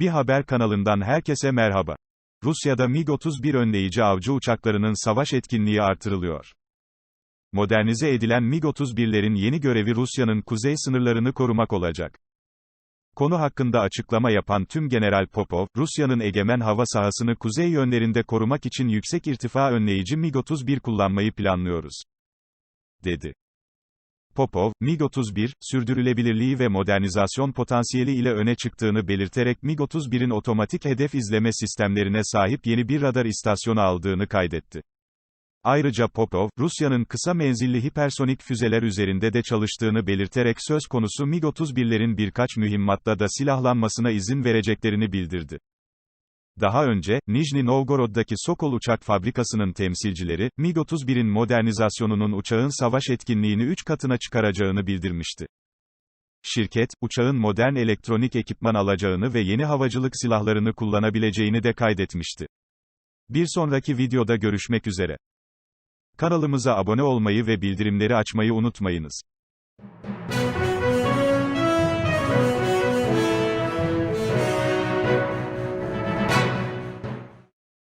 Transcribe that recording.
Bir haber kanalından herkese merhaba. Rusya'da MiG-31 önleyici avcı uçaklarının savaş etkinliği artırılıyor. Modernize edilen MiG-31'lerin yeni görevi Rusya'nın kuzey sınırlarını korumak olacak. Konu hakkında açıklama yapan Tüm General Popov, Rusya'nın egemen hava sahasını kuzey yönlerinde korumak için yüksek irtifa önleyici MiG-31 kullanmayı planlıyoruz, dedi. Popov, MiG-31, sürdürülebilirliği ve modernizasyon potansiyeli ile öne çıktığını belirterek MiG-31'in otomatik hedef izleme sistemlerine sahip yeni bir radar istasyonu aldığını kaydetti. Ayrıca Popov, Rusya'nın kısa menzilli hipersonik füzeler üzerinde de çalıştığını belirterek söz konusu MiG-31'lerin birkaç mühimmatta da silahlanmasına izin vereceklerini bildirdi. Daha önce, Nijni Novgorod'daki Sokol uçak fabrikasının temsilcileri, MiG-31'in modernizasyonunun uçağın savaş etkinliğini 3 katına çıkaracağını bildirmişti. Şirket, uçağın modern elektronik ekipman alacağını ve yeni havacılık silahlarını kullanabileceğini de kaydetmişti. Bir sonraki videoda görüşmek üzere. Kanalımıza abone olmayı ve bildirimleri açmayı unutmayınız.